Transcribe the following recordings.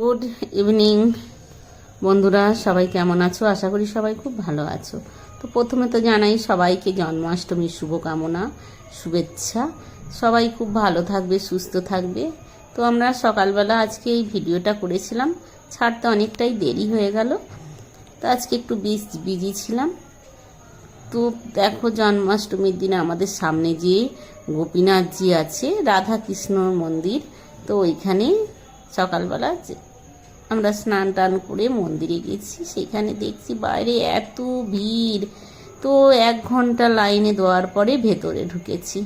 Good evening বন্ধুরা, সবাই কেমন আছো? আশা করি সবাই খুব ভালো আছো। তো প্রথমে তো জানাই সবাইকে জন্মাষ্টমীর শুভকামনা, শুভেচ্ছা। সবাই খুব ভালো থাকবে, সুস্থ থাকবে। তো আমরা সকালবেলা আজকে এই ভিডিওটা করেছিলাম, ছাড়তে অনেকটাই দেরি হয়ে গেল। তো আজকে একটু বিজ, বিজি ছিলাম। তো দেখো জন্মাষ্টমীর দিনে আমাদের সামনে যে গোপীনাথজি আছে রাধা কৃষ্ণর মন্দির। তো ওইখানে সকালবেলা যে- আমরা স্নান টান করে মন্দিরে গেছি, সেখানে দেখছি বাইরে এত ভিড়। তো এক ঘণ্টা লাইনে দেওয়ার পরে ভেতরে ঢুকেছি।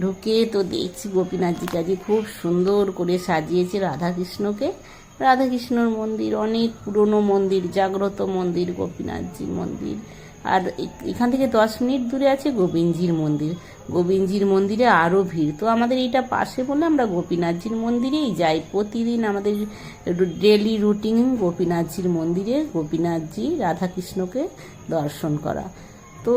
ঢুকে তো দেখছি গোপীনাথজি কাজে খুব সুন্দর করে সাজিয়েছে রাধাকৃষ্ণকে। রাধাকৃষ্ণর মন্দির, অনেক পুরনো মন্দির, জাগ্রত মন্দির, গোপীনাথজির মন্দির। আর এখান থেকে দশ মিনিট দূরে আছে গোবিন্দজির মন্দির। গোবিন্দজির মন্দিরে আরও ভিড়। তো আমাদের এইটা পাশে বলে আমরা গোপীনাথজির মন্দিরেই যাই। প্রতিদিন আমাদের ডেলি রুটিন গোপীনাথজির মন্দিরে গোপীনাথজি রাধাকৃষ্ণকে দর্শন করা। তো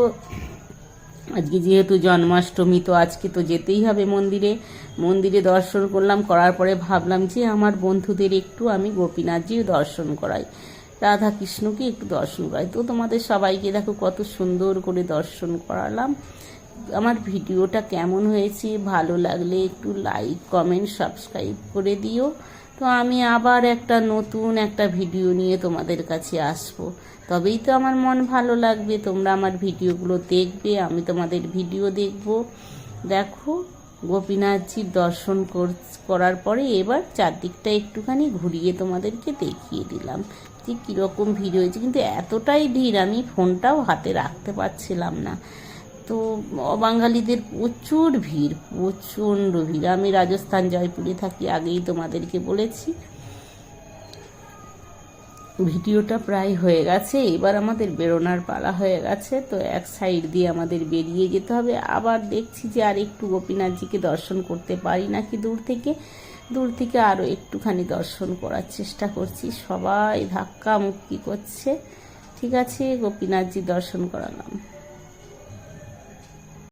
আজকে যেহেতু জন্মাষ্টমী, তো আজকে তো যেতেই হবে মন্দিরে। মন্দিরে দর্শন করলাম, করার পরে ভাবলাম যে আমার বন্ধুদের একটু আমি গোপীনাথজির দর্শন করাই। রাধা কৃষ্ণকে একটু দর্শন করাই। তো তোমাদের সবাইকে দেখো কত সুন্দর করে দর্শন করালাম। আমার ভিডিওটা কেমন হয়েছে, ভালো লাগলে একটু লাইক কমেন্ট সাবস্ক্রাইব করে দিও। তো আমি আবার একটা নতুন একটা ভিডিও নিয়ে তোমাদের কাছে আসব। তবেই তো আমার মন ভালো লাগবে, তোমরা আমার ভিডিওগুলো দেখবে, আমি তোমাদের ভিডিও দেখব। দেখো, গোপীনাথজির দর্শন কর- করার পরে এবার চারদিকটা একটুখানি ঘুরিয়ে তোমাদেরকে দেখিয়ে দিলাম যে কীরকম ভিড় হয়েছে। কিন্তু এতটাই ভিড়, আমি ফোনটাও হাতে রাখতে পারছিলাম না। তো অবাঙালিদের প্রচুর ভিড়, প্রচণ্ড ভিড়। আমি রাজস্থান, জয়পুরে থাকি, আগেই তোমাদেরকে বলেছি। ভিডিওটা প্রায় হয়ে গেছে, এবার আমাদের বেরোনার পালা হয়ে গেছে, তো এক সাইড দিয়ে আমাদের বেরিয়ে যেতে হবে। আবার দেখছি যে আর একটু গোপীনাথজিকে দর্শন করতে পারি নাকি দূর থেকে। দূর থেকে আরও একটুখানি দর্শন করার চেষ্টা করছি। সবাই ধাক্কা মুক্কি করছে। ঠিক আছে, গোপীনাথজি দর্শন করালাম।